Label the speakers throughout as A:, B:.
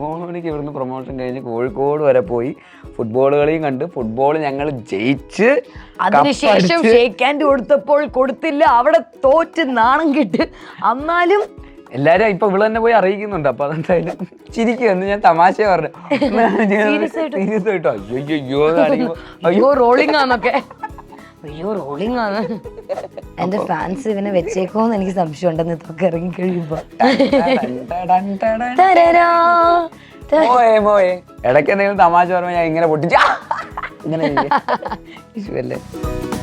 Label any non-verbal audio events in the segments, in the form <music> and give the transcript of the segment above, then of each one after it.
A: മൂന്ന് മണിക്ക് ഇവിടുന്ന് പ്രൊമോഷൻ കഴിഞ്ഞ് കോഴിക്കോട് വരെ പോയി ഫുട്ബോൾ കളിയും കണ്ട് ഫുട്ബോൾ ഞങ്ങൾ ജയിച്ച്
B: അതിനുശേഷം ഷേക്ക് ഹാൻഡ് കൊടുത്തപ്പോൾ കൊടുത്തില്ല. അവിടെ തോറ്റ് നാണം കിട്ട്. എന്നാലും
A: എല്ലാരും ഇപ്പൊ ഇവിടെ തന്നെ പോയി അറിയിക്കുന്നുണ്ട്. അപ്പൊ അതെന്തായാലും ചിരിക്കും എന്ന് ഞാൻ തമാശ പറഞ്ഞു? <laughs> സീരിയസ് ആയിട്ടോ. അയ്യോ അയ്യോ
B: റോളിംഗ് ആന്നൊക്കെ. അയ്യോ റോളിംഗ് ആണ്. <laughs> എന്റെ ഫാൻസ് ഇവനെ വെച്ചേക്കോന്ന് എനിക്ക് സംശയം ഉണ്ടെന്ന് ഇതൊക്കെ ഇറങ്ങി കഴിയുമ്പോ
A: ഇടയ്ക്ക് എന്തെങ്കിലും തമാശ പറഞ്ഞാൽ ഞാൻ ഇങ്ങനെ പൊട്ടിച്ച ഇങ്ങനെ <laughs>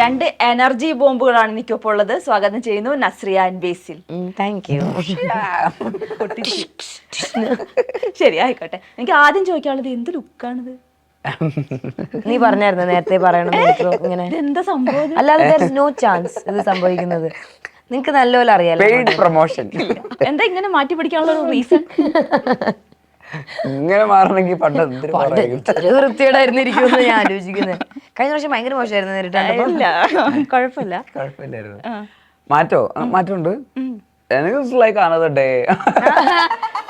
C: രണ്ട് എനർജി ബോംബുകളാണ് എനിക്കൊപ്പം ഉള്ളത്. സ്വാഗതം ചെയ്യുന്നു Nazriya and Basil.
B: Thank you
C: ശരി ആയിക്കോട്ടെ. എനിക്ക് ആദ്യം ചോദിക്കാനുള്ളത് എന്ത് ലുക്കാണിത്?
B: നീ പറഞ്ഞായിരുന്നു നേരത്തെ പറയണം ഇങ്ങനെ.
C: സംഭവം?
B: അല്ലാതെ നോ ചാൻസ് ഇത് സംഭവിക്കുന്നത്. നിങ്ങക്ക് നല്ലപോലെ അറിയാലോ
A: പ്രൊമോഷൻ
C: എന്താ ഇങ്ങനെ മാറ്റി പിടിക്കാനുള്ള റീസൺ <laughs>
A: ഇങ്ങനെ മാറണമെങ്കിൽ പണ്ട് എന്തൊരു പറയും?
B: ഒരു വൃത്തിയോടായിരുന്നു ഞാൻ ആലോചിക്കുന്നത് കഴിഞ്ഞ പ്രാവശ്യം ഭയങ്കര മോശമായിരുന്നു നേരിട്ട്.
C: കുഴപ്പമില്ല.
A: കുഴപ്പമില്ലായിരുന്നു. മാറ്റോ? മാറ്റുണ്ട് മാറ്റമുണ്ട്? എനിക്ക് ലൈക്ക് അനദർ ഡേ.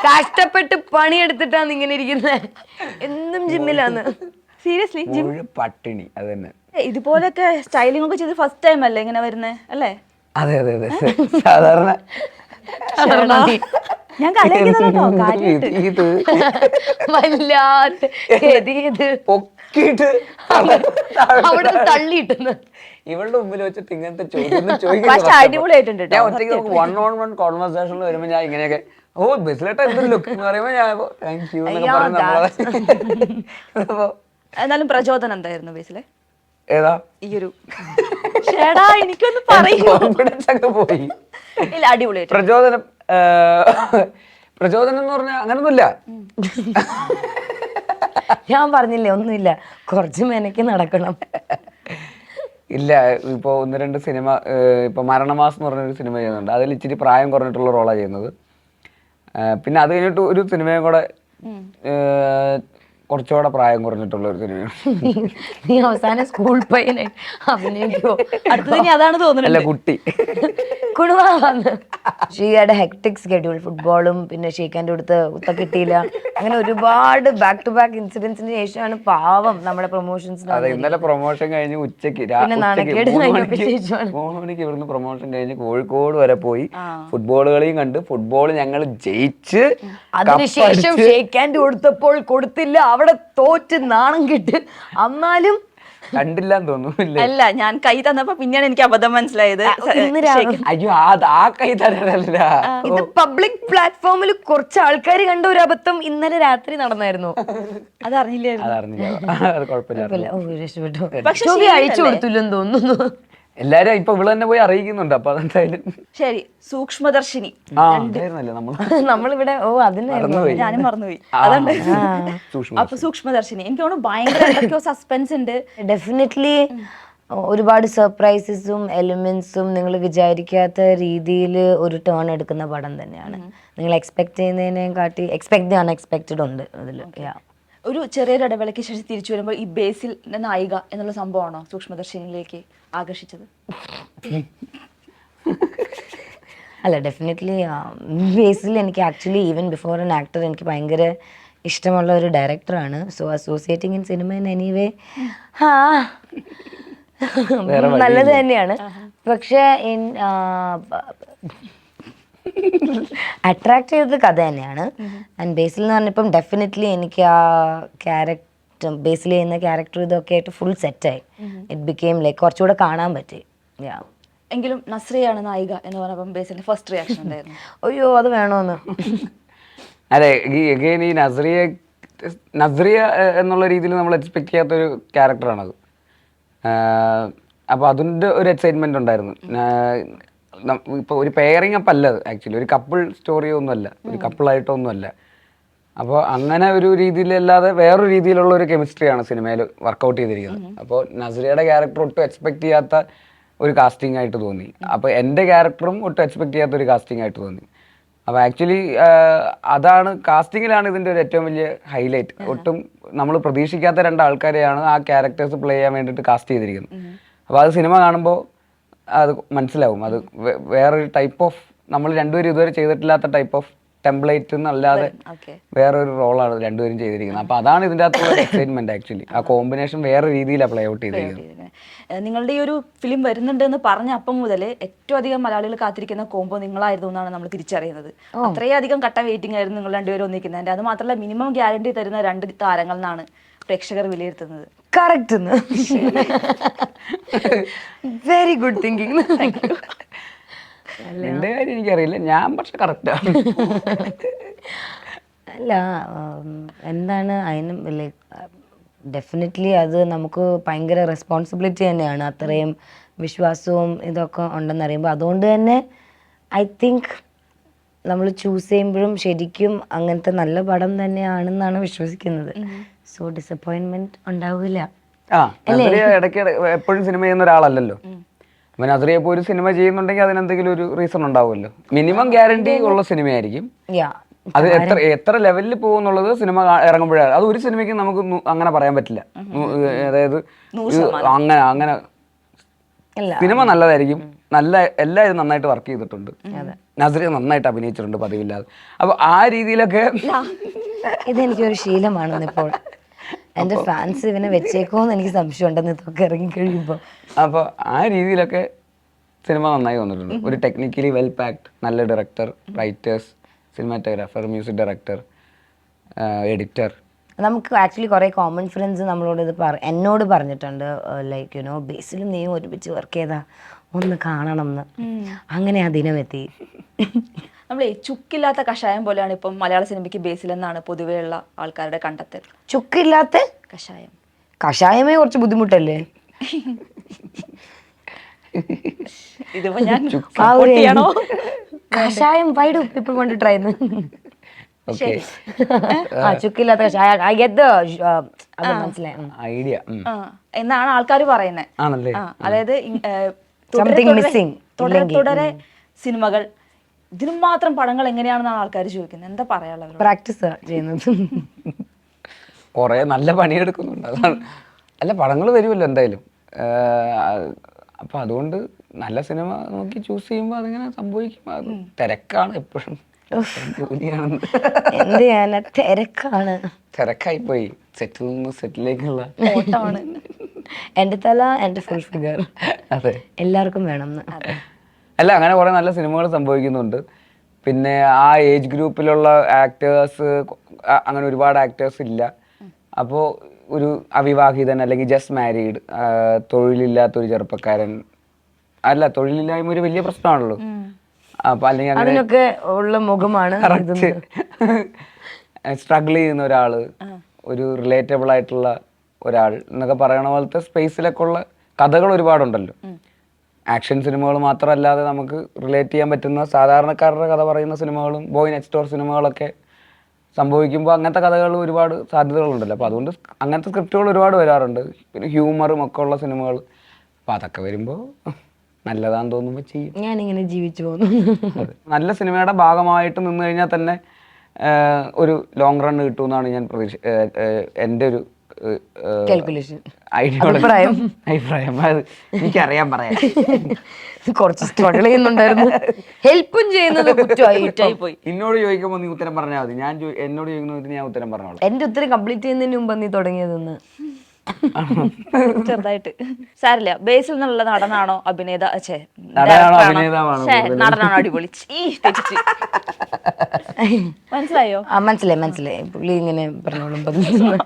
B: കഷ്ടപ്പെട്ട് പണിയെടുത്തിട്ടാണ് ഇങ്ങനെ ഇരിക്കുന്നത് എന്നും ജിമ്മിലാന്ന്
C: സീരിയസ്ലി
A: പട്ടിണി അത് തന്നെ.
C: ഇതുപോലൊക്കെ സ്റ്റൈലിംഗ് ഒക്കെ ചെയ്ത് ഫസ്റ്റ് ടൈം അല്ലേ ഇങ്ങനെ വരുന്നത് അല്ലേ?
A: അതെ അതെ അതെ. സാധാരണ
C: ഞാൻ
A: ഇത് ഇത് <laughs>
B: വല്ലാത്ത ഗതികേട്.
A: പൊക്കിയിട്ട്
B: അവിടെ തള്ളിയിട്ടുന്ന്
A: ഇവളുടെ മുമ്പിൽ വെച്ചിട്ട് ഇങ്ങനത്തെ ചോദ്യം
C: പക്ഷെ അടിപൊളിയായിട്ടുണ്ട് കേട്ടോ,
A: ഞാൻ ഒറ്റയ്ക്ക് വൺ ഓൺ വൺ കോൺവെർസേഷനിൽ വരുമ്പോ ഞാൻ ഇങ്ങനെയൊക്കെ ഓ ബസ്സിലേട്ട എന്തൊരു ലുക്ക് എന്ന് പറയുമ്പോ ഞാൻ താങ്ക് യു എന്നൊക്കെ
B: അയ്യോ,
A: പറഞ്ഞ് നമ്മളെ <laughs> അപ്പൊ
C: എന്നാലും പ്രചോദനം എന്തായിരുന്നു ബേസിലെ?
A: ഏതാ? <laughs>
C: ചേടാ എനിക്കൊന്ന് പറയൂ.
A: കോൺഫിഡൻസ് ഒക്കെ പോയി.
C: ഇല്ല അടിപൊളിയായിട്ട്
A: പ്രചോദനം പ്രചോദനം എന്ന് പറഞ്ഞാൽ അങ്ങനൊന്നുമില്ല.
B: ഞാൻ പറഞ്ഞില്ലേ ഒന്നുമില്ല. കുറച്ച് മെനക്ക് നടക്കണം.
A: ഇല്ല ഇപ്പൊ ഒന്ന് രണ്ട് സിനിമ ഇപ്പൊ മരണമാസം എന്ന് പറഞ്ഞൊരു സിനിമ ചെയ്യുന്നുണ്ട്. അതിൽ ഇച്ചിരി പ്രായം കുറഞ്ഞിട്ടുള്ള റോളാണ് ചെയ്യുന്നത്. പിന്നെ അത് കഴിഞ്ഞിട്ട് ഒരു സിനിമയും കൂടെ കുറച്ചുകൂടെ പ്രായം കുറഞ്ഞിട്ടുള്ള ഒരു സിനിമയാണ്.
B: നീ അവസാനം സ്കൂൾ പയ്യനെ അഭിനയിക്കോ.
C: അടുത്തത് ഇനി അതാണ്
A: അല്ല
C: തോന്നുന്നത്
A: കുട്ടി
B: ഷീയുടെ ഹെക്ടിക് സ്കെഡ്യൂൾ ഫുട്ബോളും പിന്നെ ഷീഖാന്റെ അടുത്ത് ഉത്ത കിട്ടിയില്ല. അങ്ങനെ ഒരുപാട് ബാക്ക് ടു ബാക്ക് ഇൻസിഡൻസിന് ശേഷമാണ് പാവം നമ്മുടെ പ്രൊമോഷൻസ്
A: അതെ ഇന്നലെ പ്രൊമോഷൻ കഴിഞ്ഞ് ഉച്ചയ്ക്ക് രാ-
B: പിന്നെ
A: ഉച്ചയ്ക്ക്
B: നാണക്കേട്
A: മൂന്ന്
B: കഴിഞ്ഞ
A: മണിക്ക്
B: ശേഷമാണ്.
A: മൂന്ന് മണിക്ക് ഇവിടുന്ന് പ്രൊമോഷൻ കഴിഞ്ഞ് കോഴിക്കോട് വരെ പോയി. ഫുട്ബോൾ കളിയും കണ്ട്. ഫുട്ബോൾ ഞങ്ങൾ ജയിച്ച്
B: അതിനുശേഷം ഹാൻഡ് കൊടുത്തപ്പോൾ കൊടുത്തില്ല. അവിടെ തോറ്റ് നാണം കിട്ട് എന്നാലും
A: കണ്ടില്ലാന്ന് തോന്നുന്നില്ലേ?
C: അല്ല ഞാൻ കൈ തന്നപ്പോ പിന്നെയാണ് എനിക്ക് അബദ്ധം മനസ്സിലായത്.
A: അയ്യോ ആ ആ കൈ തരല്ല
B: ഇത് പബ്ലിക് പ്ലാറ്റ്ഫോമിൽ കുറച്ച് ആൾക്കാർ കണ്ട ഒരു അബദ്ധം ഇന്നലെ രാത്രി നടന്നായിരുന്നു.
A: അത്
C: പക്ഷെ?
B: അയച്ചു കൊടുത്തില്ലെന്ന് തോന്നുന്നു.
A: എല്ലാരും ഇപ്പൊ ഇവിടെ തന്നെ പോയി അറിയിക്കുന്നുണ്ട് അപ്പൊ അതെന്തായാലും.
C: ശരി സൂക്ഷ്മദർശിനി.
A: ആ ഉണ്ടായിരുന്നല്ലേ നമ്മൾ <laughs>
B: നമ്മളിവിടെ ഓ അതിന്
A: മറന്നുപോയി.
C: ഞാനും മറന്നുപോയി. അതുകൊണ്ട്
A: സൂക്ഷ്മ
C: അപ്പൊ സൂക്ഷ്മദർശിനി. എനിക്ക് തോന്നുന്നു ഭയങ്കര എന്തൊക്കെയോ സസ്പെൻസ് ഉണ്ട്.
B: ഡെഫിനറ്റ്ലി ഒരുപാട് സർപ്രൈസസും എലിമെന്റ്സും നിങ്ങൾ വിചാരിക്കാത്ത രീതിയിൽ ഒരു ടേൺ എടുക്കുന്ന പടം തന്നെയാണ്. നിങ്ങൾ എക്സ്പെക്ട് ചെയ്യുന്നതിനെയും കാട്ടി എക്സ്പെക്ട് അൺഎക്സ്പെക്റ്റഡ് ഉണ്ട് അതിൽ.
C: ഒരു ചെറിയൊരു ഇടവേളയ്ക്ക് ശേഷം തിരിച്ചു വരുമ്പോൾ ഈ ബേസിൽ നായിക എന്നുള്ള സംഭവമാണോ സൂക്ഷ്മദർശിനിയിലേക്ക്? ആകർഷിച്ചത്.
B: അല്ല ഡെഫിനറ്റ്ലി ബേസിൽ എനിക്ക് actually even before an actor എനിക്ക് ഭയങ്കര ഇഷ്ടമുള്ള ഒരു ഡയറക്ടറാണ് so associating in cinema in anyway ഹാ നല്ലത് തന്നെയാണ്. പക്ഷേ അട്രാക്ട് ചെയ്തത് കഥ തന്നെയാണ്. ആൻഡ് ബേസിൽ എന്ന് പറഞ്ഞപ്പം ഡെഫിനറ്റ്ലി എനിക്ക് ആ ക്യാരക്ടർ ബേസിൽ ചെയ്യുന്ന ക്യാരക്ടർ ഇതൊക്കെ ആയിട്ട് ഫുൾ സെറ്റായി ഇറ്റ് ബിക്കെയിം ലൈക്ക് കുറച്ചുകൂടെ കാണാൻ പറ്റി. യാ
C: എങ്കിലും നസ്രിയാണ് നായിക എന്ന് പറഞ്ഞപ്പം ബേസിന്റെ ഫസ്റ്റ് റിയാക്ഷൻ ഉണ്ടായിരുന്നു. <laughs>
B: അയ്യോ അത് വേണോന്ന്. <laughs>
A: അതെ ഈ again ഈ നസ്രിയ നസ്രിയ എന്നുള്ള രീതിയിൽ നമ്മൾ എക്സ്പെക്ട് ചെയ്യാത്തൊരു ക്യാരക്ടറാണത് അപ്പോൾ അതിന്റെ ഒരു എക്സൈറ്റ്മെന്റ് ഉണ്ടായിരുന്നു. ഇപ്പോൾ ഒരു പെയറിങ് അപ്പം അല്ല ആക്ച്വലി ഒരു കപ്പിൾ സ്റ്റോറി ഒന്നുമല്ല. ഒരു കപ്പിളായിട്ടൊന്നുമല്ല അപ്പോൾ അങ്ങനെ ഒരു രീതിയിലല്ലാതെ വേറൊരു രീതിയിലുള്ള ഒരു കെമിസ്ട്രിയാണ് സിനിമയിൽ വർക്കൗട്ട് ചെയ്തിരിക്കുന്നത്. അപ്പോൾ നസ്രിയയുടെ ക്യാരക്ടർ ഒട്ടും എക്സ്പെക്ട് ചെയ്യാത്ത ഒരു കാസ്റ്റിംഗ് ആയിട്ട് തോന്നി. അപ്പോൾ എന്റെ ക്യാരക്ടറും ഒട്ടും എക്സ്പെക്ട് ചെയ്യാത്ത ഒരു കാസ്റ്റിംഗ് ആയിട്ട് തോന്നി. അപ്പോൾ ആക്ച്വലി അതാണ് കാസ്റ്റിങ്ങിലാണ് ഇതിന്റെ ഒരു ഏറ്റവും വലിയ ഹൈലൈറ്റ് ഒട്ടും നമ്മൾ പ്രതീക്ഷിക്കാത്ത രണ്ട് ആൾക്കാരെയാണ് ആ ക്യാരക്ടേഴ്സ് പ്ലേ ചെയ്യാൻ വേണ്ടിയിട്ട് കാസ്റ്റ് ചെയ്തിരിക്കുന്നത്. അപ്പോൾ അത് സിനിമ കാണുമ്പോൾ അത് മനസ്സിലാവും. അത് വേറൊരു ടൈപ്പ് ഓഫ് നമ്മൾ രണ്ടുപേരും ഇതുവരെ ചെയ്തിട്ടില്ലാത്ത ടൈപ്പ് ഓഫ് ടെംപ്ലേറ്റ് എന്നല്ലാതെ
C: ഒരു
A: വേറൊരു റോളാണ് രണ്ടുപേരും ചെയ്തിരിക്കുന്നത്. അപ്പൊ അതാണ് ഇതിന്റെ അകത്തുള്ള എക്സൈറ്റ്മെന്റ് ആക്ച്വലി ആ കോമ്പിനേഷൻ വേറെ രീതിയിലാണ് പ്ലേ ഔട്ട് ചെയ്തിരിക്കുന്നത്.
C: നിങ്ങളുടെ ഈ ഒരു ഫിലിം വരുന്നുണ്ട് എന്ന് പറഞ്ഞ അപ്പം മുതൽ ഏറ്റവും അധികം മലയാളികൾ കാത്തിരിക്കുന്ന കോംബോ നിങ്ങളായിരുന്നു എന്നാണ് നമ്മൾ തിരിച്ചറിയുന്നത്. അത്രയധികം കട്ട വെയിറ്റിംഗ് ആയിരുന്നു നിങ്ങൾ രണ്ടുപേരും ഒന്നിക്കുന്നതിന്റെ അത് മാത്രമല്ല മിനിമം ഗ്യാരണ്ടി തരുന്ന രണ്ട് താരങ്ങൾ എന്നാണ് പ്രേക്ഷകർ വിലയിരുത്തുന്നത്.
B: കറക്റ്റ് വെരി ഗുഡ് തിങ്കിങ്
A: എന്റെ കാര്യം എനിക്കറിയില്ല. ഞാൻ പക്ഷെ കറക്റ്റാണ്
B: അല്ല എന്താണ് അതിന് ലൈക്ക് ഡെഫിനറ്റ്ലി അത് നമുക്ക് ഭയങ്കര റെസ്പോൺസിബിലിറ്റി തന്നെയാണ്. അത്രയും വിശ്വാസവും ഇതൊക്കെ ഉണ്ടെന്ന് അറിയുമ്പോൾ അതുകൊണ്ട് തന്നെ ഐ തിങ്ക് നമ്മൾ ചൂസ് ചെയ്യുമ്പോഴും ശരിക്കും അങ്ങനത്തെ നല്ല പടം തന്നെയാണെന്നാണ് വിശ്വസിക്കുന്നത്. സോ ഡിസപ്പോയിൻമെന്റ് ഉണ്ടാവില്ല.
A: എപ്പോഴും സിനിമ ചെയ്യുന്ന ഒരാളല്ലല്ലോ. അപ്പൊ അത്രയും ഇപ്പോൾ ഒരു സിനിമ ചെയ്യുന്നുണ്ടെങ്കിൽ അതിനെന്തെങ്കിലും ഒരു റീസൺ ഉണ്ടാവുമല്ലോ. മിനിമം ഗ്യാരണ്ടി ഉള്ള സിനിമയായിരിക്കും. അത് എത്ര എത്ര ലെവലിൽ പോകുന്നുള്ളത് സിനിമ ഇറങ്ങുമ്പോഴാണ് അത് ഒരു സിനിമയ്ക്ക് നമുക്ക് അങ്ങനെ പറയാൻ പറ്റില്ല. അതായത് ഇത് അങ്ങനെ അങ്ങനെ. സിനിമ നല്ലതായിരിക്കും. നല്ല എല്ലാ എല്ലാവരും നന്നായിട്ട് വർക്ക് ചെയ്തിട്ടുണ്ട്. നസറിയ നന്നായിട്ട് അഭിനയിച്ചിട്ടുണ്ട് പതിവില്ലാതെ. അപ്പൊ ആ രീതിയിലൊക്കെ
B: ഇതെനിക്കൊരു ശീലമാണെന്ന് ഇപ്പോൾ എന്റെ ഫാൻസ് ഇവനെ വെച്ചേക്കോന്ന് എനിക്ക് സംശയം ഉണ്ടെന്ന് ഇതൊക്കെ ഇറങ്ങി കഴിയുമ്പോൾ
A: അപ്പൊ ആ രീതിയിലൊക്കെ സിനിമ നന്നായി വന്നിട്ടുണ്ട്. ഒരു ടെക്നിക്കലി വെൽ പാക്ഡ് നല്ല director writers cinematographer music director editor
B: നമുക്ക് ആക്ച്വലി കുറേ കോമൺ ഫ്രണ്ട്സ് നമ്മളോട് ഇത് പറ എന്നോട് പറഞ്ഞിട്ടുണ്ട്. ലൈക്ക് യുനോ ബേസിലും നീ ഒരുമിച്ച് വർക്ക് ചെയ്താ ഒന്ന് കാണണം എന്ന്. അങ്ങനെ ആ ദിനം എത്തി
C: നമ്മളെ ചുക്കില്ലാത്ത കഷായം പോലെയാണ് ഇപ്പം മലയാള സിനിമയ്ക്ക് ബേസിലെന്നാണ് പൊതുവെയുള്ള ആൾക്കാരുടെ കണ്ടെത്തൽ.
B: ചുക്കില്ലാത്ത?
C: കഷായം.
B: കഷായമേ കുറച്ച് ബുദ്ധിമുട്ടല്ലേ?
C: ഇതിപ്പോ ഞാൻ support ചെയ്യണോ? <laughs>
B: കഷായം പീപ്പിൾ ട്രൈ
A: ഓക്കെ
B: ആ ചുക്കില്ലാത്ത കഷായ. ഐ ഗെറ്റ് അത് മനസ്സിലായി. ഉം.
A: ഐഡിയ.
C: ആ, എന്നാണ് ആൾക്കാർ പറയുന്നത്
A: ആണല്ലേ?
C: അതായത് ഇ- ഏ, തുടരെ
B: Something
C: തുടരെ-
B: missing
C: തുടരെ തുടരെ സിനിമകൾ ഇതിനും മാത്രം പടങ്ങൾ എങ്ങനെയാണെന്നാണ് ആൾക്കാർ ചോദിക്കുന്നത്? എന്താ പറയാനുള്ളത്
B: പ്രാക്ടീസ് ചെയ്യുന്നത്.
A: കുറേ നല്ല പണിയെടുക്കുന്നുണ്ട് അതാണ്. അല്ല പടങ്ങൾ വരുമല്ലോ എന്തായാലും. അപ്പം അതുകൊണ്ട് നല്ല സിനിമ നോക്കി ചൂസ് ചെയ്യുമ്പോൾ അതിങ്ങനെ സംഭവിക്കും. അത് തിരക്കാണ് എപ്പോഴും.
B: എന്ത് ചെയ്യാനാ? തിരക്കാണ്.
A: തിരക്കായിപ്പോയി സെറ്റിൽ നിന്ന് സെറ്റിലേക്കുള്ള
B: എന്റെ തല എന്റെ ഫുൾ ഫിഗർ
A: അതെ.
B: എല്ലാവർക്കും വേണം
A: അല്ല അങ്ങനെ കുറേ നല്ല സിനിമകൾ സംഭവിക്കുന്നുണ്ട്. പിന്നെ ആ ഏജ് ഗ്രൂപ്പിലുള്ള ആക്ടേഴ്സ് അങ്ങനെ ഒരുപാട് ആക്ടേഴ്സ് ഇല്ല. അപ്പോൾ ഒരു അവിവാഹിതൻ അല്ലെങ്കിൽ ജസ്റ്റ് മാരീഡ് തൊഴിലില്ലാത്തൊരു ചെറുപ്പക്കാരൻ അല്ല തൊഴിലില്ലായ്മ ഒരു വലിയ പ്രശ്നമാണല്ലോ. അപ്പൊ അല്ലെങ്കിൽ അങ്ങനെ
B: അതിനൊക്കെ ഉള്ള മുഖമാണ്
A: സ്ട്രഗിൾ ചെയ്യുന്ന ഒരാൾ ഒരു റിലേറ്റബിൾ ആയിട്ടുള്ള ഒരാൾ എന്നൊക്കെ പറയണ പോലത്തെ സ്പേസിലൊക്കെ ഉള്ള കഥകൾ ഒരുപാടുണ്ടല്ലോ. ആക്ഷൻ സിനിമകൾ മാത്രമല്ലാതെ നമുക്ക് റിലേറ്റ് ചെയ്യാൻ പറ്റുന്ന സാധാരണക്കാരുടെ കഥ പറയുന്ന സിനിമകളും ബോയ് നെക്സ്റ്റ് ഡോർ സിനിമകളൊക്കെ സംഭവിക്കുമ്പോൾ അങ്ങനത്തെ കഥകൾ ഒരുപാട് സാധ്യതകളുണ്ടല്ലോ. അപ്പോൾ അതുകൊണ്ട് അങ്ങനത്തെ സ്ക്രിപ്റ്റുകൾ ഒരുപാട് വരാറുണ്ട്. പിന്നെ ഹ്യൂമറും ഒക്കെ ഉള്ള സിനിമകൾ. അപ്പോൾ അതൊക്കെ വരുമ്പോൾ നല്ലതാന്ന് തോന്നുമ്പോൾ ചെയ്യും.
B: ഞാനിങ്ങനെ ജീവിച്ചു പോകുന്നു.
A: നല്ല സിനിമയുടെ ഭാഗമായിട്ട് നിന്ന് കഴിഞ്ഞാൽ തന്നെ ഒരു ലോങ് റൺ കിട്ടുമെന്നാണ് ഞാൻ പ്രതീക്ഷ എന്റെ ഒരു
B: അഭിപ്രായം.
A: അഭിപ്രായം. അത് എനിക്കറിയാൻ പറയാം.
B: കുറച്ച് സ്ട്രഗിൾ ചെയ്യുന്നുണ്ടായിരുന്നു. ഹെൽപ്പും ചെയ്യുന്നത് കുറ്റമായി
C: പോയി.
A: എന്നോട് ചോദിക്കുമ്പോൾ നീ ഉത്തരം പറഞ്ഞാൽ മതി. ഞാൻ എന്നോട് ചോദിക്കുന്ന ഞാൻ ഉത്തരം പറഞ്ഞോളാം.
B: എന്റെ ഉത്തരം കംപ്ലീറ്റ് ചെയ്യുന്നതിന് മുമ്പ് നീ തുടങ്ങിയതെന്ന്.
C: ചെറുതായിട്ട്. സാരില്ല ബേസിൽ നിന്നുള്ള നടനാണോ അഭിനേത
A: നടനാണോ,
C: അടിപൊളി. <laughs> മനസ്സിലായോ?
B: ആ മനസ്സിലായി മനസ്സിലായി. പുള്ളി ഇങ്ങനെ പറഞ്ഞോളും.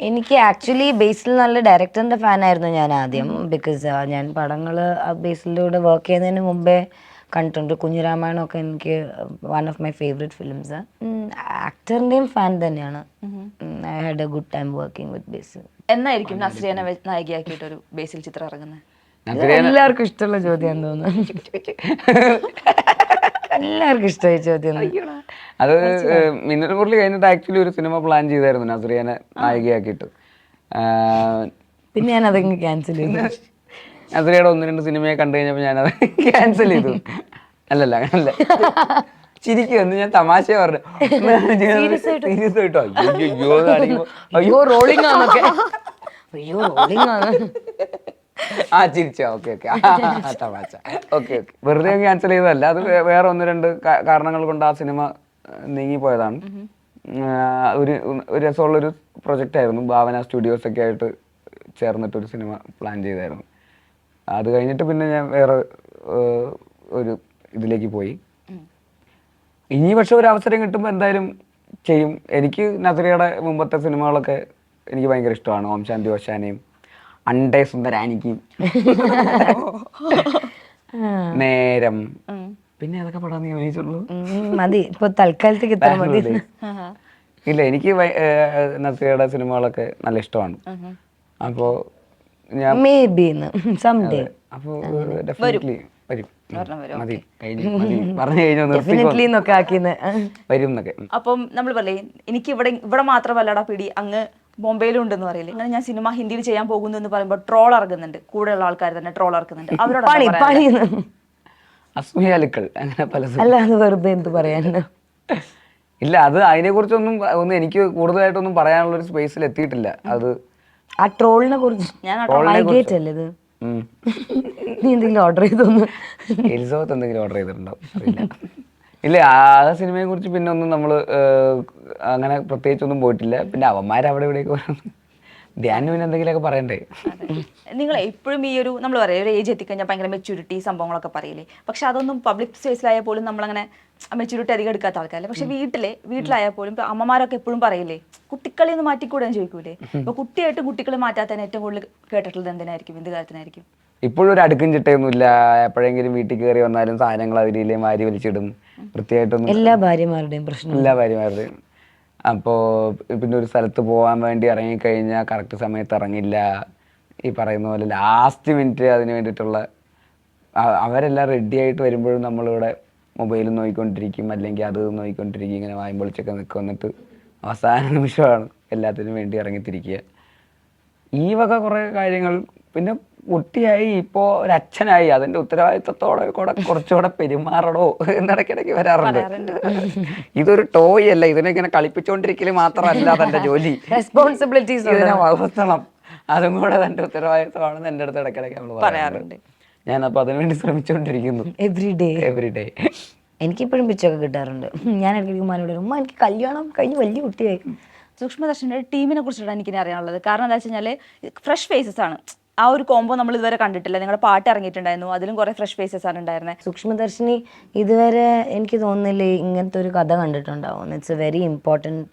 B: എനിക്ക് ആക്ച്വലി ബേസിൽ നല്ല ഡയറക്ടറിന്റെ ഫാൻ ആയിരുന്നു ഞാൻ ആദ്യം. ബിക്കോസ് ഞാൻ പടങ്ങൾ ബേസിലൂടെ വർക്ക് ചെയ്യുന്നതിന് മുമ്പേ കണ്ടിട്ടുണ്ട്. കുഞ്ഞിരാമായണം ഒക്കെ എനിക്ക് one of my favourite films ആക്ടറിന്റെയും fan തന്നെയാണ്. I had a good time working with Basil
C: എന്നായിരിക്കും നസ്രിയനെ നായികയാക്കിയിട്ട് ഒരു ബേസിൽ ചിത്രം ഇറങ്ങുന്നത്
B: എല്ലാവർക്കും ഇഷ്ടമുള്ള ചോദ്യം തോന്നുന്നു എല്ലാവർക്കും ഇഷ്ടമായി ചോദ്യം.
A: അത് മിന്നൽ മുരളി കഴിഞ്ഞിട്ട് ആക്ച്വലി ഒരു സിനിമ പ്ലാൻ ചെയ്തായിരുന്നു നസ്രിയനെ നായികയാക്കിയിട്ട്.
B: പിന്നെ ഞാൻ അതങ്ങ് ക്യാൻസൽ ചെയ്തു.
A: നസറിയുടെ ഒന്ന് രണ്ട് സിനിമയെ കണ്ടു കഴിഞ്ഞപ്പോൾ ഞാനത് ക്യാൻസൽ ചെയ്തു. അല്ലല്ല അങ്ങനല്ല. ചിരിക്കും എന്ന് ഞാൻ തമാശ പറഞ്ഞു സീരിയസ് ആയിട്ടോ അയ്യോ അയ്യോ എന്ന്
B: അയ്യോ റോളിംഗ് ആണൊക്കെ അയ്യോ റോളിംഗ് ആണ്
A: ആ ചിരിച്ചോ? Okay okay. തമാശ. Okay okay. വെറുതെ ക്യാൻസൽ ചെയ്തതല്ല. അത് വേറെ ഒന്ന് രണ്ട് കാരണങ്ങൾ കൊണ്ട് ആ സിനിമ നീങ്ങിപ്പോയതാണ്. പോയതാണ് ഒരു ഒരു രസമുള്ളൊരു പ്രൊജക്റ്റ് ആയിരുന്നു ഭാവന സ്റ്റുഡിയോസ് ഒക്കെ ആയിട്ട് ചേർന്നിട്ട് ഒരു സിനിമ പ്ലാൻ ചെയ്തായിരുന്നു. അത് കഴിഞ്ഞിട്ട് പിന്നെ ഞാൻ വേറെ ഒരു ഇതിലേക്ക് പോയി. ഇനി പക്ഷെ ഒരു അവസരം കിട്ടുമ്പോൾ എന്തായാലും ചെയ്യും. എനിക്ക് നസറിയുടെ മുമ്പത്തെ സിനിമകളൊക്കെ എനിക്ക് ഭയങ്കര ഇഷ്ടമാണ്. ഓം ശാന്തി ഓശാനയും അണ്ടേ സുന്ദരാനിക്കും നേരം. പിന്നെ ഏതൊക്കെ പടം നീ അഭിനയിച്ചുള്ളൂ
B: മതി. ഇപ്പൊ തൽക്കാലത്തേക്ക് ഇത്ര മതി.
A: ബാംഗ്ലൂരിലെ. ഇല്ല എനിക്ക് നസീറയുടെ സിനിമകളൊക്കെ നല്ല ഇഷ്ടമാണ്. അപ്പോൾ ഞാൻ
B: മേ ബി സംഡേ
A: അപ്പോൾ ഡെഫിനറ്റ്ലി വരും.
C: അപ്പം നമ്മൾ പറയേ എനിക്ക് ഇവിടെ ഇവിടെ മാത്രമല്ലടാ പിടി. അങ്ങ് ബോംബെയിലും ഉണ്ടെന്ന് പറയില്ല? അങ്ങനെ ഞാൻ സിനിമ ഹിന്ദിയിൽ ചെയ്യാൻ പോകുന്നു എന്ന് പറയുമ്പോൾ ട്രോൾ ഇറങ്ങുന്നുണ്ട്. കൂടെയുള്ള ആൾക്കാർ തന്നെ ട്രോൾ ഇറക്കുന്നുണ്ട്. അവരോട്
A: അസൂയാലുക്കൾ അങ്ങനെ പല
B: അല്ല അത് വെറുതെ എന്ത് പറയാൻ
A: ഇല്ല അത് അതിനെ കുറിച്ചൊന്നും ഒന്നും എനിക്ക് കൂടുതലായിട്ടൊന്നും പറയാനുള്ള ഒരു സ്പേസിൽ എത്തിയിട്ടില്ല. അത്
B: ആ ട്രോളിനെ കുറിച്ച്
C: ഞാൻ
B: അല്ലേ ഇത്? നീ എന്തെങ്കിലും ഓർഡർ ചെയ്തോന്ന്.
A: എലിസബത്ത് എന്തെങ്കിലും ഓർഡർ ചെയ്തിട്ടുണ്ടോ? അറിയില്ല. ഇല്ല ആ സിനിമയെ കുറിച്ച് പിന്നെ ഒന്നും നമ്മൾ അങ്ങനെ പ്രത്യേകിച്ചൊന്നും പോയിട്ടില്ല. പിന്നെ അവന്മാർ അവിടെ ഇവിടെയൊക്കെ ധ്യാനം പിന്നെ എന്തെങ്കിലുമൊക്കെ പറയണ്ടേ?
C: നിങ്ങൾ എപ്പോഴും ഈ ഒരു നമ്മൾ പറയാം ഒരു ഏജ് എത്തിക്കഴിഞ്ഞാൽ ഭയങ്കര മെച്യൂരിറ്റി സംഭവങ്ങളൊക്കെ പറയില്ലേ? പക്ഷെ അതൊന്നും പബ്ലിക് സ്പേസിലായാൽ പോലും നമ്മളങ്ങനെ മെച്യൂരിറ്റി അധികം എടുക്കാത്ത ആൾക്കാരല്ലേ? പക്ഷെ വീട്ടിലെ വീട്ടിലായാൽ പോലും അമ്മമാരൊക്കെ എപ്പോഴും പറയില്ലേ കുട്ടിക്കളി ഒന്ന് മാറ്റിക്കൂടാൻ ചോദിക്കൂലേ? അപ്പൊ കുട്ടിയായിട്ട് കുട്ടികളെ മാറ്റാത്തതിന് ഏറ്റവും കൂടുതൽ കേട്ടിട്ടുള്ളത് എന്തിനായിരിക്കും? എന്ത് കാര്യത്തിനായിരിക്കും?
A: ഇപ്പോഴും ഒരു അടുക്കും ചിട്ടയൊന്നുമില്ല. എപ്പോഴെങ്കിലും വീട്ടിൽ കയറി വന്നാലും സാധനങ്ങൾ അതിലേ മാരി വലിച്ചിടും. വൃത്തിയായിട്ടൊന്നും
B: എല്ലാ ഭാര്യമാരുടെയും പ്രശ്നം
A: എല്ലാ ഭാര്യമാരുടെയും. അപ്പോൾ പിന്നെ ഒരു സ്ഥലത്ത് പോകാൻ വേണ്ടി ഇറങ്ങിക്കഴിഞ്ഞാൽ കറക്റ്റ് സമയത്ത് ഇറങ്ങില്ല. ഈ പറയുന്ന പോലെ ലാസ്റ്റ് മിനിറ്റ് അതിന് വേണ്ടിയിട്ടുള്ള അവരെല്ലാം റെഡി ആയിട്ട് വരുമ്പോഴും നമ്മളിവിടെ മൊബൈൽ നോക്കിക്കൊണ്ടിരിക്കും അല്ലെങ്കിൽ അത് നോക്കിക്കൊണ്ടിരിക്കും ഇങ്ങനെ വായും പൊളിച്ചൊക്കെ നിൽക്കും. എന്നിട്ട് അവസാന നിമിഷമാണ് എല്ലാത്തിനും വേണ്ടി ഇറങ്ങിത്തിരിക്കുക. ഈ വക കുറേ കാര്യങ്ങൾ. പിന്നെ കുട്ടിയായി ഇപ്പോ ഒരു അച്ഛനായി അതിന്റെ ഉത്തരവാദിത്തത്തോടെ കൂടെ കുറച്ചുകൂടെ പെരുമാറണോ എന്നിടയ്ക്കിടയ്ക്ക് വരാറുണ്ട്. ഇതൊരു ടോയ് അല്ല. ഇതിനെ ഇങ്ങനെ കളിപ്പിച്ചുകൊണ്ടിരിക്കൽ മാത്രമല്ല തന്റെ ജോലി.
B: റെസ്പോൺസിബിലിറ്റീസ്
A: ഇതിനെ വളർത്തണം. അതും കൂടെ തന്റെ ഉത്തരവാദിത്തമാണെന്ന് എന്റെ അടുത്ത് ഇടയ്ക്കിടയ്ക്ക് നമ്മൾ പറയാറുണ്ട്. ഞാൻ അപ്പൊ അതിനുവേണ്ടി ശ്രമിച്ചുകൊണ്ടിരിക്കുന്നു
B: എവറി ഡേ
A: എവറി ഡേ
B: എനിക്കിപ്പോഴും പിച്ചൊക്കെ കിട്ടാറുണ്ട്. ഞാൻ ഇടയ്ക്ക് ഉമ്മാനോട് ഉമ്മ എനിക്ക് കല്യാണം കഴിഞ്ഞ് വലിയ കുട്ടിയായി.
C: സൂക്ഷ്മദർശന്റെ ടീമിനെ കുറിച്ചിട്ടാണ് എനിക്ക് അറിയാനുള്ളത്. കാരണം എന്താ വെച്ച് കഴിഞ്ഞാൽ ഫ്രഷ് ഫേസസ് ആണ്. ആ ഒരു കോംബോ നമ്മൾ ഇതുവരെ കണ്ടിട്ടില്ല. നിങ്ങളുടെ പാട്ട് ഇറങ്ങിയിട്ടുണ്ടായിരുന്നു. അതിലും കുറെ ഫ്രഷ് ഫേസസ് ആണ് ഉണ്ടായിരുന്നത്
B: സൂക്ഷ്മദർശിനി ഇതുവരെ എനിക്ക് തോന്നുന്നില്ല ഇങ്ങനത്തെ ഒരു കഥ കണ്ടിട്ടുണ്ടാവും. It's a very important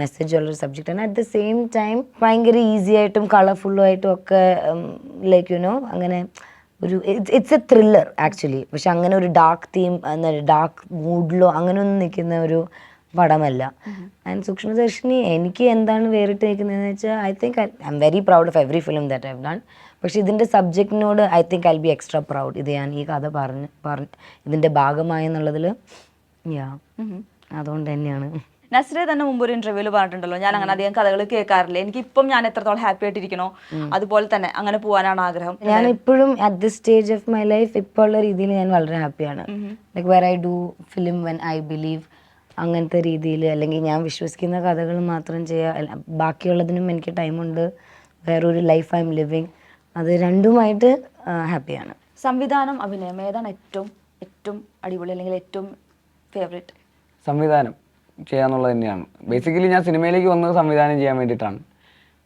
B: message ഉള്ളൊരു സബ്ജക്റ്റ് ആണ്. അറ്റ് ദ സെയിം ടൈം ഭയങ്കര ഈസി ആയിട്ടും കളർഫുള്ളും ആയിട്ടും ഒക്കെ ലൈക്ക് യുനോ അങ്ങനെ ഒരു ഇറ്റ്സ് എ ത്രില്ലർ ആക്ച്വലി പക്ഷെ അങ്ങനെ ഒരു ഡാർക്ക് തീം എന്താ ഡാർക്ക് മൂഡിലോ അങ്ങനെ ഒന്നും നിൽക്കുന്ന ഒരു പടമല്ല. ആൻഡ് സൂക്ഷ്മദർശിനി എനിക്ക് എന്താണ് വേറിട്ട് നിൽക്കുന്നതെന്ന് വെച്ചാൽ I think I'm very proud of every film that I've done പക്ഷെ ഇതിന്റെ സബ്ജക്റ്റിനോട് I think I be extra proud. ഇത് ഞാൻ ഈ കഥ പറഞ്ഞ് പറഞ്ഞ് ഇതിന്റെ ഭാഗമായെന്നുള്ളതിൽ യാ അതുകൊണ്ട് തന്നെയാണ്.
C: നസ്രെ തന്നെ മുമ്പ് ഒരു ഇന്റർവ്യൂൽ പറഞ്ഞിട്ടുണ്ടല്ലോ. ഞാൻ അങ്ങനെ അധികം കഥകൾ കേൾക്കാറില്ല. എനിക്ക് ഇപ്പം ഞാൻ എത്രത്തോളം ഹാപ്പി ആയിട്ടിരിക്കണോ അതുപോലെ തന്നെ അങ്ങനെ പോകാനാണ് ആഗ്രഹം.
B: ഞാൻ ഇപ്പോഴും at the stage of my life ഇപ്പോൾ ഉള്ള രീതിയിൽ ഞാൻ വളരെ ഹാപ്പിയാണ് like where I do film when I believe അങ്ങനത്തെ രീതിയിൽ അല്ലെങ്കിൽ ഞാൻ വിശ്വസിക്കുന്ന കഥകൾ മാത്രം ചെയ്യുക ബാക്കിയുള്ളതിനും എനിക്ക് ടൈമുണ്ട് വേറൊരു ലൈഫ് ഐ എം ലിവിങ് അത് രണ്ടുമായിട്ട് ഹാപ്പിയാണ്.
C: സംവിധാനം അഭിനയം ഏതാണ് ഏറ്റവും ഏറ്റവും അടിപൊളി അല്ലെങ്കിൽ ഏറ്റവും ഫേവറേറ്റ്
A: സംവിധാനം ചെയ്യാന്നുള്ളത് തന്നെയാണ്. ബേസിക്കലി ഞാൻ സിനിമയിലേക്ക് വന്നത് സംവിധാനം ചെയ്യാൻ വേണ്ടിയിട്ടാണ്.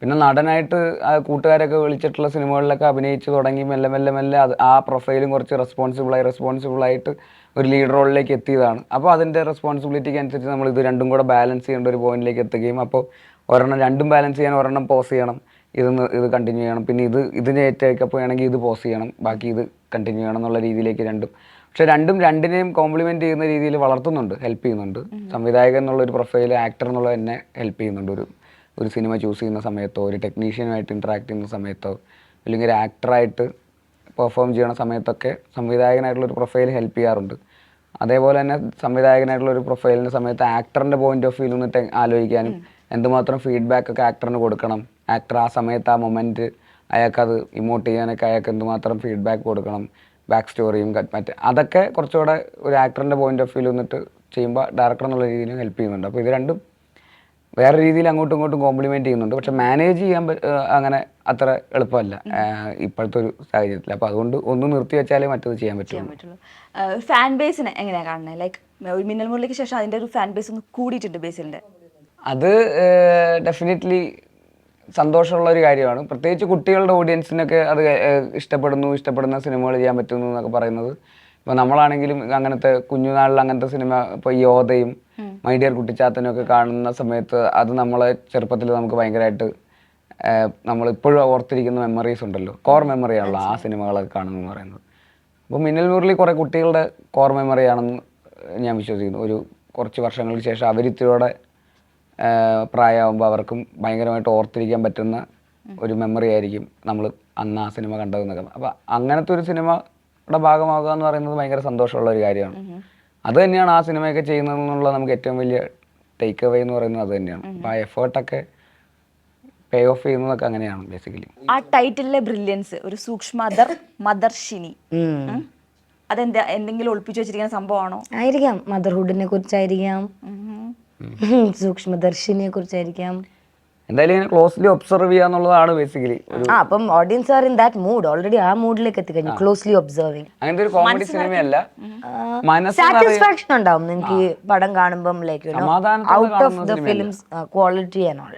A: പിന്നെ നടനായിട്ട് ആ കൂട്ടുകാരൊക്കെ വിളിച്ചിട്ടുള്ള സിനിമകളിലൊക്കെ അഭിനയിച്ച് തുടങ്ങി മെല്ലെ മെല്ലെ മെല്ലെ അത് ആ പ്രൊഫൈലും കുറച്ച് റെസ്പോൺസിബിളായി റെസ്പോൺസിബിളായിട്ട് ഒരു ലീഡ് റോളിലേക്ക് എത്തിയതാണ്. അപ്പോൾ അതിന്റെ റെസ്പോൺസിബിലിറ്റിക്ക് അനുസരിച്ച് നമ്മൾ ഇത് രണ്ടും കൂടെ ബാലൻസ് ചെയ്യേണ്ട ഒരു പോയിന്റിലേക്ക് എത്തുകയും അപ്പോൾ ഒരെണ്ണം രണ്ടും ബാലൻസ് ചെയ്യാൻ ഒരെണ്ണം പോസ് ചെയ്യണം. ഇതൊന്ന് ഇത് കണ്ടിന്യൂ ചെയ്യണം. പിന്നെ ഇത് ഇതിന് ഏറ്റേക്കപ്പ് വേണമെങ്കിൽ ഇത് പോസ് ചെയ്യണം. ബാക്കി ഇത് കണ്ടിന്യൂ ചെയ്യണം എന്നുള്ള രീതിയിലേക്ക് രണ്ടും. പക്ഷെ രണ്ടും രണ്ടിനെയും കോംപ്ലിമെന്റ് ചെയ്യുന്ന രീതിയിൽ വളർത്തുന്നുണ്ട് ഹെൽപ്പ് ചെയ്യുന്നുണ്ട്. സംവിധായകൻ എന്നുള്ള ഒരു പ്രൊഫൈൽ ആക്ടർ എന്നുള്ളത് തന്നെ ഹെൽപ്പ് ചെയ്യുന്നുണ്ട്. ഒരു ഒരു സിനിമ ചൂസ് ചെയ്യുന്ന സമയത്തോ ഒരു ടെക്നീഷ്യനുമായിട്ട് ഇൻട്രാക്ട് ചെയ്യുന്ന സമയത്തോ അല്ലെങ്കിൽ ഒരു ആക്ടറായിട്ട് പെർഫോം ചെയ്യണ സമയത്തൊക്കെ സംവിധായകനായിട്ടുള്ള ഒരു പ്രൊഫൈൽ ഹെൽപ്പ് ചെയ്യാറുണ്ട്. അതേപോലെ തന്നെ സംവിധായകനായിട്ടുള്ള ഒരു പ്രൊഫൈലിന്റെ സമയത്ത് ആക്ടറിന്റെ പോയിന്റ് ഓഫ് വ്യൂ നിന്നിട്ട് ആലോചിക്കാനും എന്തുമാത്രം ഫീഡ്ബാക്ക് ഒക്കെ ആക്ടറിന് കൊടുക്കണം ആക്ടർ ആ സമയത്ത് ആ മൊമെന്റ് അയാൾക്കത് ഇമോട്ട് ചെയ്യാനൊക്കെ അയാൾക്ക് എന്തുമാത്രം ഫീഡ്ബാക്ക് കൊടുക്കണം ബാക്ക് സ്റ്റോറിയും മറ്റേ അതൊക്കെ കുറച്ചുകൂടെ ഒരു ആക്ടറിന്റെ പോയിന്റ് ഓഫ് വ്യൂ എന്നിട്ട് ചെയ്യുമ്പോൾ ഡയറക്ടർ എന്നുള്ള രീതിയിലും ഹെൽപ്പ് ചെയ്യുന്നുണ്ട്. അപ്പോൾ ഇത് രണ്ടും വേറെ രീതിയിൽ അങ്ങോട്ടും ഇങ്ങോട്ടും കോംപ്ലിമെന്റ് ചെയ്യുന്നുണ്ട്. പക്ഷെ മാനേജ് ചെയ്യാൻ അങ്ങനെ അത്ര എളുപ്പമല്ല. ഇപ്പോഴത്തെ ഒരു സാഹചര്യത്തിൽ അപ്പോൾ അതുകൊണ്ട് ഒന്ന് നിർത്തി വെച്ചാലേ മറ്റത് ചെയ്യാൻ പറ്റുള്ളൂ.
C: ഫാൻ ബേസിനെ എങ്ങനെയാണ് കാണുന്നത് ലൈക്ക് ഒരു മിന്നൽ മുരളിക്ക് ശേഷം അതിന്റെ ഒരു ഫാൻ ബേസ് ഒന്ന് കൂടിയിട്ടുണ്ട് ബേസിന്റെ
A: അത് ഡെഫിനറ്റ്ലി സന്തോഷമുള്ള ഒരു കാര്യമാണ്. പ്രത്യേകിച്ച് കുട്ടികളുടെ ഓഡിയൻസിനൊക്കെ അത് ഇഷ്ടപ്പെടുന്നു ഇഷ്ടപ്പെടുന്ന സിനിമകൾ ചെയ്യാൻ പറ്റുന്നു എന്നൊക്കെ പറയുന്നത്. ഇപ്പം നമ്മളാണെങ്കിലും അങ്ങനത്തെ കുഞ്ഞുനാളിൽ അങ്ങനത്തെ സിനിമ ഇപ്പോൾ യോധയും മൈഡിയർ കുട്ടിച്ചാത്തനും ഒക്കെ കാണുന്ന സമയത്ത് അത് നമ്മളെ ചെറുപ്പത്തിൽ നമുക്ക് ഭയങ്കരമായിട്ട് നമ്മൾ ഇപ്പോഴും ഓർത്തിരിക്കുന്ന മെമ്മറീസ് ഉണ്ടല്ലോ. കോർ മെമ്മറി ആണല്ലോ ആ സിനിമകളൊക്കെ കാണുന്നു പറയുന്നത്. അപ്പോൾ മിന്നൽ മുരളി കുറേ കുട്ടികളുടെ കോർ മെമ്മറി ആണെന്ന് ഞാൻ വിശ്വസിക്കുന്നു. ഒരു കുറച്ച് വർഷങ്ങൾക്ക് ശേഷം അവരിത്തിരിയോടെ പ്രായമാകുമ്പോൾ അവർക്കും ഭയങ്കരമായിട്ട് ഓർത്തിരിക്കാൻ പറ്റുന്ന ഒരു മെമ്മറി ആയിരിക്കും നമ്മൾ അന്ന് ആ സിനിമ കണ്ടതെന്നൊക്കെ. അപ്പോൾ അങ്ങനത്തെ ഒരു സിനിമയുടെ ഭാഗമാകുക എന്ന് പറയുന്നത് ഭയങ്കര സന്തോഷമുള്ള ഒരു കാര്യമാണ്. അത് തന്നെയാണ് ആ സിനിമയൊക്കെ ചെയ്യുന്നതെന്നുള്ള നമുക്ക് ഏറ്റവും വലിയ ടേക്ക് അവേ എന്ന് പറയുന്നത് അത് തന്നെയാണ്. അപ്പോൾ ആ എഫേർട്ടൊക്കെ പേ ഓഫ് ചെയ്യുന്നതൊക്കെ അങ്ങനെയാണ് ബേസിക്കലി
C: ആ ടൈറ്റിലെ ബ്രില്യൻസ് ഒരു സൂക്ഷ്മദർ മദർശിനി. ഉം. അതെന്താ? എന്തെങ്കിലും ഒളിപ്പിച്ചു വെച്ചിരിക്കുന്ന സംഭവമാണോ?
B: ആയിരിക്കാം. മദർഹുഡിനെ കുറിച്ചായിരിക്കാം. സൂക്ഷ്മദർശിനിയെ കുറിച്ചായിരിക്കാം
A: എന്തായാലും ഇങ്ങനെ ക്ലോസ്ലി ഒബ്സർവ് ചെയ്യുക എന്നുള്ളതാണ് ബേസിക്കലി
B: ആ അപ്പം audience are in that mood already ആ മൂഡിലേക്ക് എത്തിക്കഴിഞ്ഞു ക്ലോസ്ലി ഒബ്സർവിങ്
A: അങ്ങനത്തെ ഒരു കോമഡി സിനിമയല്ല മനസ്സ്
B: സാറ്റിസ്ഫാക്ഷൻ ഉണ്ടാവും നിങ്ങൾക്ക് ഈ പടം കാണുമ്പം like out of the films quality and all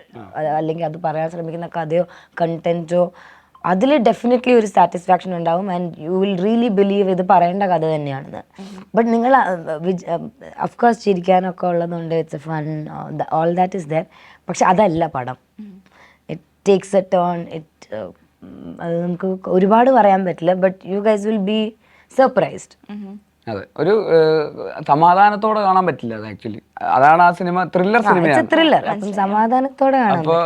B: അല്ലെങ്കിൽ അത് പറയാൻ ശ്രമിക്കുന്ന കഥയോ കണ്ടന്റോ അതിൽ ഡെഫിനറ്റ്ലി ഒരു സാറ്റിസ്ഫാക്ഷൻ ഉണ്ടാവും and you will really believe ഇത് പറയേണ്ട കഥ തന്നെയാണെന്ന്. ബട്ട് നിങ്ങൾ അഫ്കോഴ്സ് ചിരിക്കാനൊക്കെ ഉള്ളതുകൊണ്ട് it's a fun all that is there പക്ഷെ അതല്ല പടം. It takes a turn it അത് നമുക്ക് ഒരുപാട് പറയാൻ പറ്റില്ല but you guys will be surprised
A: അതെ. ഒരു സമാധാനത്തോടെ കാണാൻ പറ്റില്ല അത് ആക്ച്വലി. അതാണ് ആ സിനിമ ത്രില്ലർ സിനിമയാണ്.
B: ത്രില്ലർ. അപ്പം സമാധാനത്തോടെ കാണാം
A: അപ്പോൾ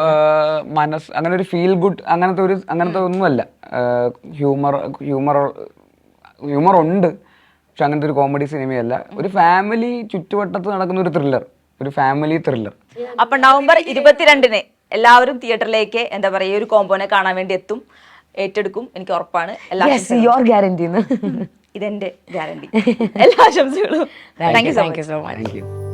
A: മനസ് അങ്ങനെ ഒരു ഫീൽ ഗുഡ് അങ്ങനത്തെ ഒരു അങ്ങനത്തെ ഒന്നുമല്ല. ഹ്യൂമർ ഹ്യൂമർ ഹ്യൂമർ ഉണ്ട്. പക്ഷെ അങ്ങനത്തെ ഒരു കോമഡി സിനിമയല്ല. ഒരു ഫാമിലി ചുറ്റുവട്ടത്ത് നടക്കുന്ന ഒരു ത്രില്ലർ. ഒരു ഫാമിലി ത്രില്ലർ.
C: അപ്പൊ നവംബർ ഇരുപത്തിരണ്ടിന് എല്ലാവരും തിയേറ്ററിലേക്ക് എന്താ പറയുക ഒരു കോമ്പോനെ കാണാൻ വേണ്ടി എത്തും ഏറ്റെടുക്കും എനിക്ക് ഉറപ്പാണ്. എല്ലാ
B: യെസ് യുവർ
C: ഇതെന്റെ ഗ്യാരണ്ടി. എല്ലാ ആശംസകളും. Thank you so much